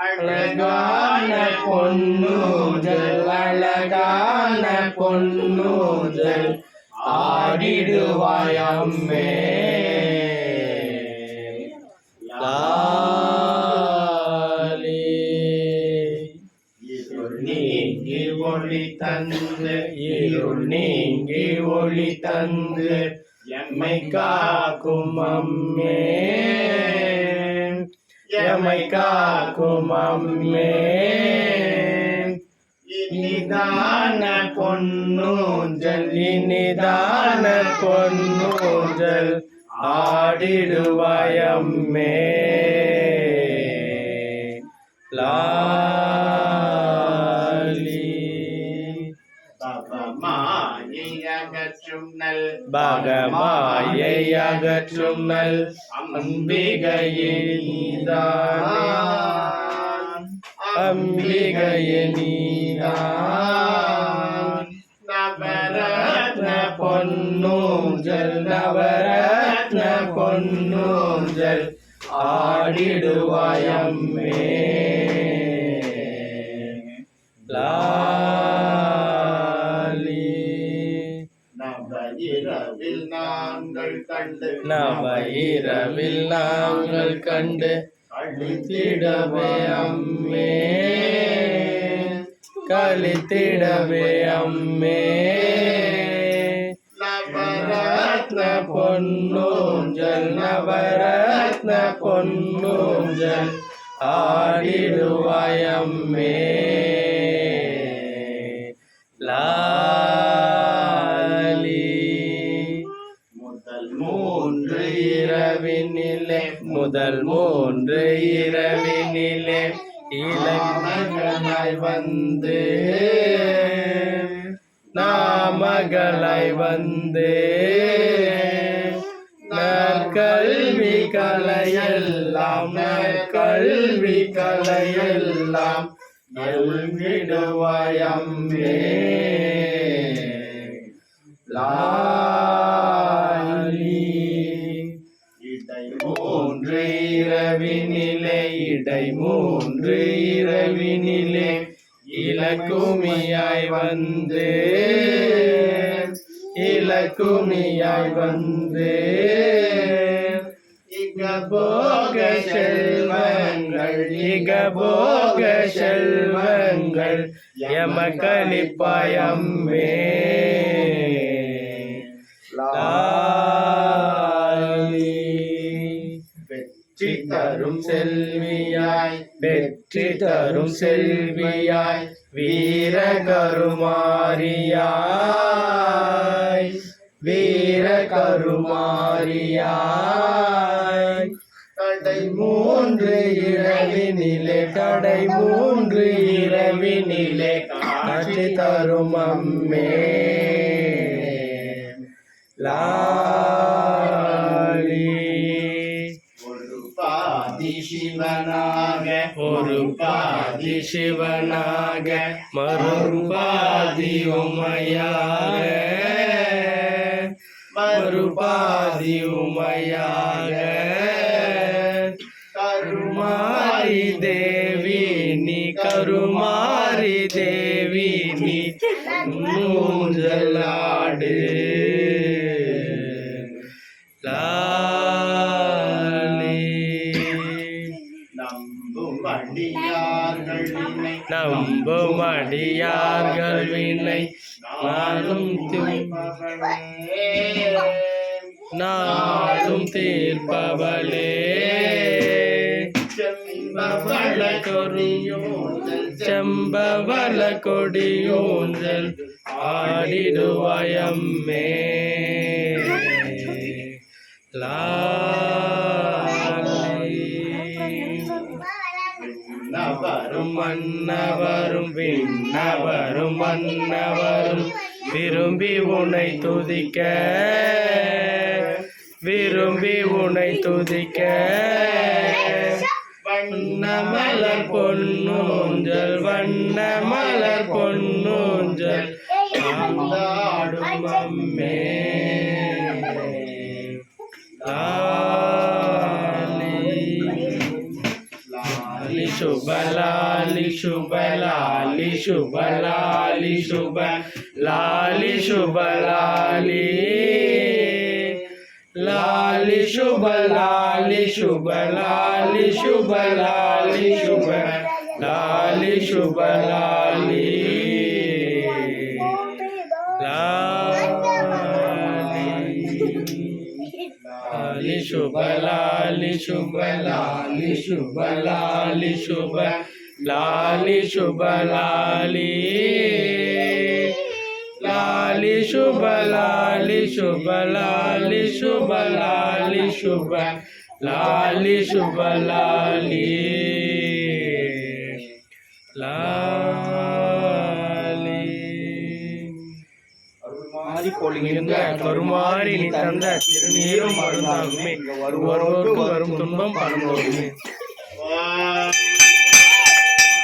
அழகான பொன்னூதல் அழகான பொன்னூதல் ஆடிடுவாயம்மே நீங்கி ஒளி தந்து இருள் நீங்கி ஒளி தந்து எம்மை காக்கும் அம்மே எம்மை காக்கும் அம்மே இனிதான பொன்னூஞ்சல் இனிதான பொன்னூஞ்சல் ஆடிடுவாய் அம்மே லாலி அகற்றும் நல் பகமாயை அகற்றுங்கள் நல் அம்பிகையின்தான் நவரத்ன பொன்னூஞ்சல் நவரத்ன பொன்னூஞ்சல் ஆடிடுவாயம்மே நவஇரவில் நாங்கள் கண்டு. நவ இரவில் நாங்கள் கண்டு. கழித்திடவே அம்மே. கழித்திடவே அம்மே. நவரத்ன பொன்னூஞ்சல் நவரத்ன பொன்னூஞ்சல் ஆடிடுவாய் இரவினிலே முதல் மூன்று இரவினிலே இளமகனாய் வந்து நாமகளாய் வந்து கல்வி கலையெல்லாம் கல்வி கலையெல்லாம் நல்கிடுவாய் லா மூன்று இரவினிலே இடை மூன்று இரவினிலே இலக்குமியாய் வந்து. இலக்குமியாய் வந்து. இக போக செல்வங்கள் இக போக செல்வங்கள் எமக்களிப்பாய் லா தரும் செல்வியாய் வெற்றி தரும் செல்வியாய் வீர கருமாரியாய் வீர கருமாரியாய் கடை மூன்று இரவினிலே கடை மூன்று இரவினிலே காட்சி தரும் அம்மே. லா பாதி சிவனாக மறுபாதி உமையாக. மறுபாதி உமையாக. கருமாரி தேவி நீ கருமாரி தேவி நீ மூஞ்சலாடு நம்பும் அடியார்கள் வினை. நாளும் நாளும் தீர்ப்பவளே. செம்பவள கொடியோஞ்சல் செம்பவள கொடியோஞ்சல் ஆடிடுவாயம்மே. வரும் மன்னவரும் விண்ணவரும் மன்னவரும் விரும்பி உனை துதிக்க. விரும்பி உனை துதிக்க. வண்ணமலர் பொன்னூஞ்சல் లాలి శుభ లాలి శుభ లాలి శుభ లాలి శుభ లాలి లాలి శుభ లాలి శుభ లాలి శుభ లాలి శుభ లాలి శుభ లాలి லாலி சுப லாலி சுப லாலி சுப லாலி சுப லாலி லாலி சுப லாலி சுப லாலி சுப லாலி சுப லாலி சுப லாலி கருமாறி நீ தந்த திருநீரும் மருந்தாகுமே. ஒருவருக்கு வரும் துன்பம் போகுமே